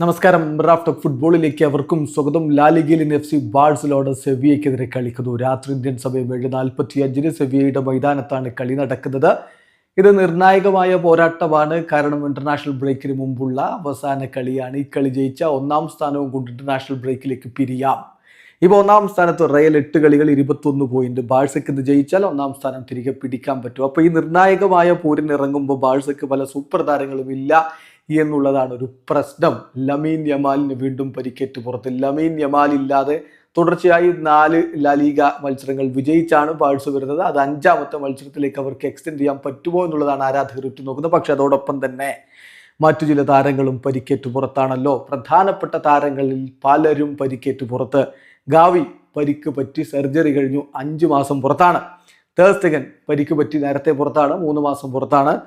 നമസ്കാരം. Raft of ഫുട്ബോളിലേക്ക് അവർക്കും സ്വാഗതം. ലാലിഗയിലിൻ എഫ് സി ബാഴ്സലോണ സെവിയയ്ക്കെതിരെ കളിക്കുന്നു. രാത്രി ഇന്ത്യൻ സമയം ഏഴ് നാൽപ്പത്തി അഞ്ചിന് സെവിയയുടെ മൈതാനത്താണ് കളി നടക്കുന്നത്. ഇത് നിർണായകമായ പോരാട്ടമാണ്. കാരണം ഇന്റർനാഷണൽ ബ്രേക്കിന് മുമ്പുള്ള അവസാന കളിയാണ്. ഈ കളി ജയിച്ച ഒന്നാം സ്ഥാനവും കൊണ്ട് ഇന്റർനാഷണൽ ബ്രേക്കിലേക്ക് പിരിയാം. ഇപ്പോൾ ഒന്നാം സ്ഥാനത്ത് റയൽ എട്ട് കളികൾ ഇരുപത്തൊന്ന് പോയിന്റ്. ബാഴ്സയ്ക്ക് ഇത് ജയിച്ചാൽ ഒന്നാം സ്ഥാനം തിരികെ പിടിക്കാൻ പറ്റും. അപ്പോൾ ഈ നിർണായകമായ പോരിനിറങ്ങുമ്പോൾ ബാഴ്സയ്ക്ക് പല സൂപ്പർ താരങ്ങളും ഇല്ല. എന്നുള്ളതാണ് ഒരു പ്രശ്നം. ലമീൻ യമാലിന് വീണ്ടും പരിക്കേറ്റ് പുറത്ത്. ലമീൻ യമാൽ ഇല്ലാതെ തുടർച്ചയായി നാല് ലാലീഗ മത്സരങ്ങൾ വിജയിച്ചാണ് പാഴ്സ് വരുന്നത്. അത് അഞ്ചാമത്തെ മത്സരത്തിലേക്ക് അവർക്ക് എക്സ്റ്റെൻഡ് ചെയ്യാൻ പറ്റുമോ എന്നുള്ളതാണ് ആരാധകർ ഉറ്റുനോക്കുന്നത് പക്ഷെ അതോടൊപ്പം തന്നെ മറ്റു ചില താരങ്ങളും പരിക്കേറ്റ് പുറത്താണല്ലോ. പ്രധാനപ്പെട്ട താരങ്ങളിൽ പലരും പരിക്കേറ്റ് പുറത്ത്. ഗാവി പരിക്ക് പറ്റി സർജറി കഴിഞ്ഞു. അഞ്ച് മാസം പുറത്താണ്. തേഴ്സ്റ്റഗൻ പരിക്ക് പറ്റി നേരത്തെ പുറത്താണ്. മൂന്ന് മാസം പുറത്താണ്.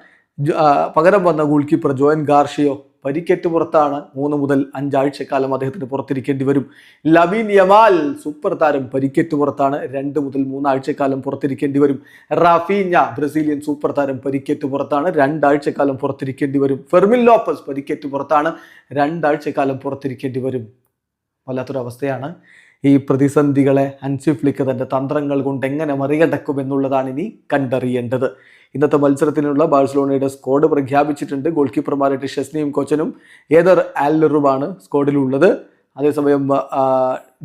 പകരം വന്ന ഗോൾ കീപ്പർ ജോയൻ ഗാർഷിയോ പരിക്കേറ്റ് പുറത്താണ്. മൂന്ന് മുതൽ അഞ്ചാഴ്ചക്കാലം അദ്ദേഹത്തിന് പുറത്തിരിക്കേണ്ടി വരും. ലബീൻ യമാൽ സൂപ്പർ താരം പരിക്കേറ്റ് പുറത്താണ്. രണ്ട് മുതൽ മൂന്നാഴ്ചക്കാലം പുറത്തിരിക്കേണ്ടി വരും. റാഫീഞ്ഞ ബ്രസീലിയൻ സൂപ്പർ താരം പരിക്കേറ്റ് പുറത്താണ്. രണ്ടാഴ്ചക്കാലം പുറത്തിരിക്കേണ്ടി വരും. ഫെർമിൻ ലോപ്പസ് പരിക്കേറ്റ് പുറത്താണ്. രണ്ടാഴ്ചക്കാലം പുറത്തിരിക്കേണ്ടി വരും. വല്ലാത്തൊരവസ്ഥയാണ്. ഈ പ്രതിസന്ധികളെ അൻസിഫ്ലിക്ക് തന്റെ തന്ത്രങ്ങൾ കൊണ്ട് എങ്ങനെ മറികടക്കും എന്നുള്ളതാണ് ഇനി കണ്ടറിയേണ്ടത്. ഇന്നത്തെ മത്സരത്തിനുള്ള ബാഴ്സലോണയുടെ സ്കോഡ് പ്രഖ്യാപിച്ചിട്ടുണ്ട് ഗോൾ കീപ്പർമാരായിട്ട് ഷെസ്നിയും കോച്ചനും ഏതർ ആലറുമാണ് സ്കോഡിലുള്ളത് അതേസമയം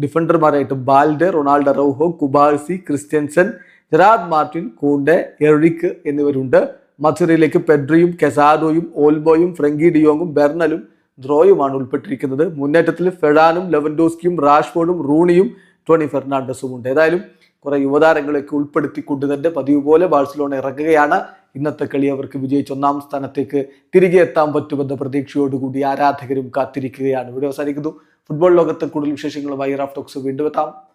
ഡിഫൻഡർമാരായിട്ട് Balde Ronaldo Araujo Cubarsi Christensen Gerard Martin Kounde Eric എന്നിവരുണ്ട്. മധുരയിലേക്ക് പെഡ്രിയും കെസാഡോയും ഓൽബോയും ഫ്രങ്കി ഡിയോങ്ങും ബെർണലും ദ്രോയുമാണ് ഉൾപ്പെട്ടിരിക്കുന്നത്. മുന്നേറ്റത്തിൽ ഫെഡാനും ലെവൻഡോസ്കിയും റാഷ്ഫോർഡും റൂണിയും ടോണി ഫെർണാണ്ടസും ഉണ്ട്. ഏതായാലും കുറെ യുവതാരങ്ങളെയൊക്കെ ഉൾപ്പെടുത്തിക്കൊണ്ട് തന്നെ പതിവ് പോലെ ബാഴ്സലോണ ഇറങ്ങുകയാണ്. ഇന്നത്തെ കളി അവർക്ക് വിജയിച്ച് ഒന്നാം സ്ഥാനത്തേക്ക് തിരികെ എത്താൻ പറ്റുമെന്ന പ്രതീക്ഷയോടുകൂടി ആരാധകരും കാത്തിരിക്കുകയാണ്. ഇവിടെ അവസാനിക്കുന്നു. ഫുട്ബോൾ ലോകത്തെ കൂടുതൽ വിശേഷങ്ങളുമായി റാഫ്റ്റോക്സ് വീണ്ടും എത്താം.